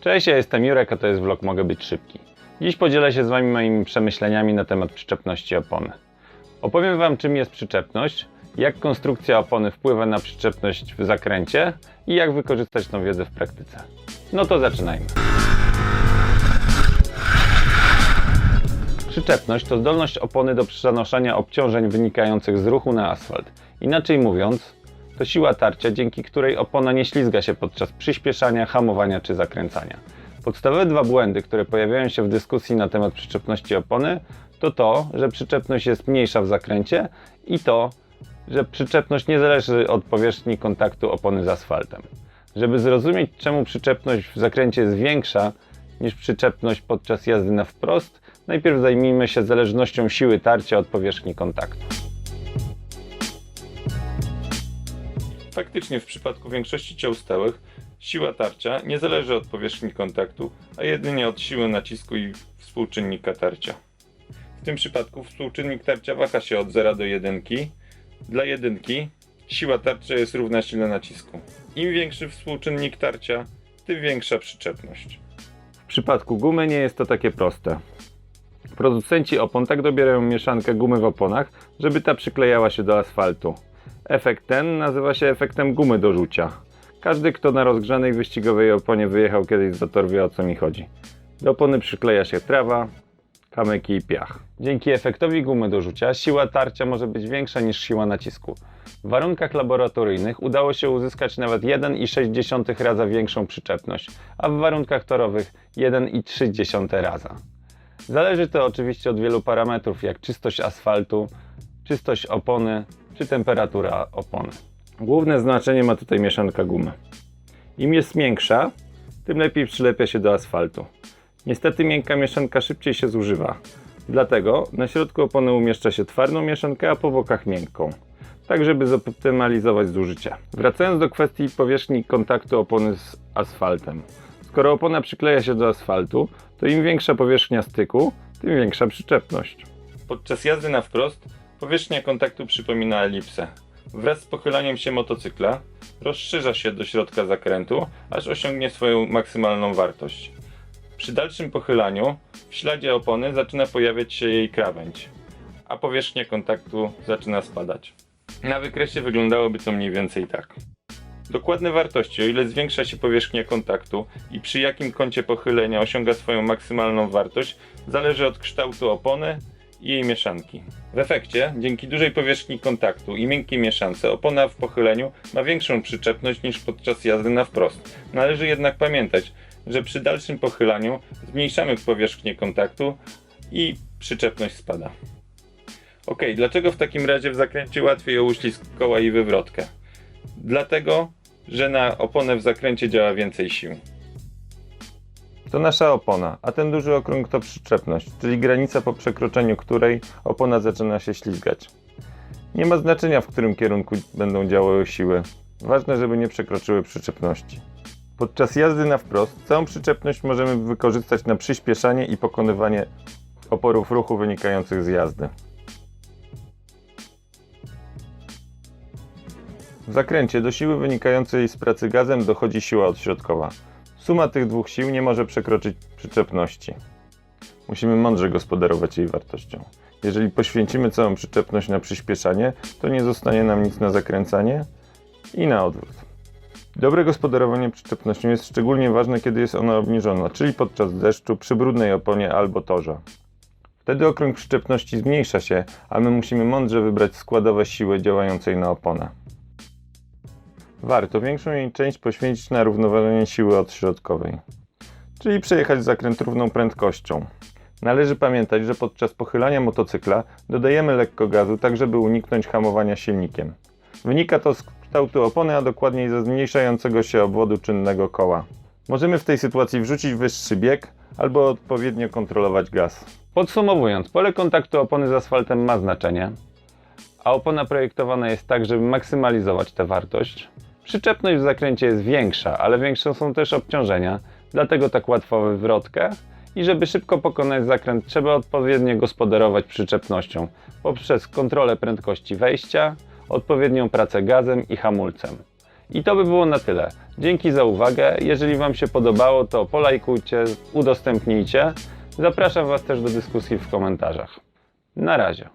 Cześć, ja jestem Jurek, a to jest vlog Mogę Być Szybki. Dziś podzielę się z Wami moimi przemyśleniami na temat przyczepności opony. Opowiem Wam, czym jest przyczepność, jak konstrukcja opony wpływa na przyczepność w zakręcie i jak wykorzystać tą wiedzę w praktyce. No to zaczynajmy. Przyczepność to zdolność opony do przenoszenia obciążeń wynikających z ruchu na asfalt. Inaczej mówiąc, to siła tarcia, dzięki której opona nie ślizga się podczas przyspieszania, hamowania czy zakręcania. Podstawowe dwa błędy, które pojawiają się w dyskusji na temat przyczepności opony, to to, że przyczepność jest mniejsza w zakręcie i to, że przyczepność nie zależy od powierzchni kontaktu opony z asfaltem. Żeby zrozumieć, czemu przyczepność w zakręcie jest większa niż przyczepność podczas jazdy na wprost, najpierw zajmijmy się zależnością siły tarcia od powierzchni kontaktu. Faktycznie w przypadku większości ciał stałych siła tarcia nie zależy od powierzchni kontaktu, a jedynie od siły nacisku i współczynnika tarcia. W tym przypadku współczynnik tarcia waha się od 0 do 1. Dla jedynki siła tarcia jest równa sile nacisku. Im większy współczynnik tarcia, tym większa przyczepność. W przypadku gumy nie jest to takie proste. Producenci opon tak dobierają mieszankę gumy w oponach, żeby ta przyklejała się do asfaltu. Efekt ten nazywa się efektem gumy do rzucia. Każdy, kto na rozgrzanej wyścigowej oponie wyjechał kiedyś z zator wie o co mi chodzi. Do opony przykleja się trawa, kamyki i piach. Dzięki efektowi gumy do rzucia siła tarcia może być większa niż siła nacisku. W warunkach laboratoryjnych udało się uzyskać nawet 1,6 raza większą przyczepność, a w warunkach torowych 1,3 raza. Zależy to oczywiście od wielu parametrów, jak czystość asfaltu, czystość opony czy temperatura opony. Główne znaczenie ma tutaj mieszanka gumy. Im jest miększa, tym lepiej przylepia się do asfaltu. Niestety miękka mieszanka szybciej się zużywa. Dlatego na środku opony umieszcza się twardą mieszankę, a po bokach miękką. Tak, żeby zoptymalizować zużycie. Wracając do kwestii powierzchni kontaktu opony z asfaltem. Skoro opona przykleja się do asfaltu, to im większa powierzchnia styku, tym większa przyczepność. Podczas jazdy na wprost powierzchnia kontaktu przypomina elipsę. Wraz z pochylaniem się motocykla rozszerza się do środka zakrętu, aż osiągnie swoją maksymalną wartość. Przy dalszym pochylaniu w śladzie opony zaczyna pojawiać się jej krawędź, a powierzchnia kontaktu zaczyna spadać. Na wykresie wyglądałoby to mniej więcej tak. Dokładne wartości, o ile zwiększa się powierzchnia kontaktu i przy jakim kącie pochylenia osiąga swoją maksymalną wartość, zależy od kształtu opony i jej mieszanki. W efekcie, dzięki dużej powierzchni kontaktu i miękkiej mieszance, opona w pochyleniu ma większą przyczepność niż podczas jazdy na wprost. Należy jednak pamiętać, że przy dalszym pochylaniu zmniejszamy powierzchnię kontaktu i przyczepność spada. Ok, dlaczego w takim razie w zakręcie łatwiej o uślizg koła i wywrotkę? Dlatego, że na oponę w zakręcie działa więcej sił. To nasza opona, a ten duży okrąg to przyczepność, czyli granica po przekroczeniu której opona zaczyna się ślizgać. Nie ma znaczenia w którym kierunku będą działały siły. Ważne, żeby nie przekroczyły przyczepności. Podczas jazdy na wprost całą przyczepność możemy wykorzystać na przyspieszanie i pokonywanie oporów ruchu wynikających z jazdy. W zakręcie do siły wynikającej z pracy gazem dochodzi siła odśrodkowa. Suma tych dwóch sił nie może przekroczyć przyczepności. Musimy mądrze gospodarować jej wartością. Jeżeli poświęcimy całą przyczepność na przyspieszanie, to nie zostanie nam nic na zakręcanie i na odwrót. Dobre gospodarowanie przyczepnością jest szczególnie ważne, kiedy jest ona obniżona, czyli podczas deszczu, przy brudnej oponie albo torze. Wtedy okrąg przyczepności zmniejsza się, a my musimy mądrze wybrać składowe siły działającej na oponę. Warto większą jej część poświęcić na równoważenie siły odśrodkowej, czyli przejechać zakręt równą prędkością. Należy pamiętać, że podczas pochylania motocykla dodajemy lekko gazu, tak żeby uniknąć hamowania silnikiem. Wynika to z kształtu opony, a dokładniej ze zmniejszającego się obwodu czynnego koła. Możemy w tej sytuacji wrzucić wyższy bieg albo odpowiednio kontrolować gaz. Podsumowując, pole kontaktu opony z asfaltem ma znaczenie, a opona projektowana jest tak, żeby maksymalizować tę wartość. Przyczepność w zakręcie jest większa, ale większe są też obciążenia, dlatego tak łatwo wywrotkę. I żeby szybko pokonać zakręt, trzeba odpowiednio gospodarować przyczepnością poprzez kontrolę prędkości wejścia, odpowiednią pracę gazem i hamulcem. I to by było na tyle. Dzięki za uwagę. Jeżeli Wam się podobało, to polajkujcie, udostępnijcie. Zapraszam Was też do dyskusji w komentarzach. Na razie.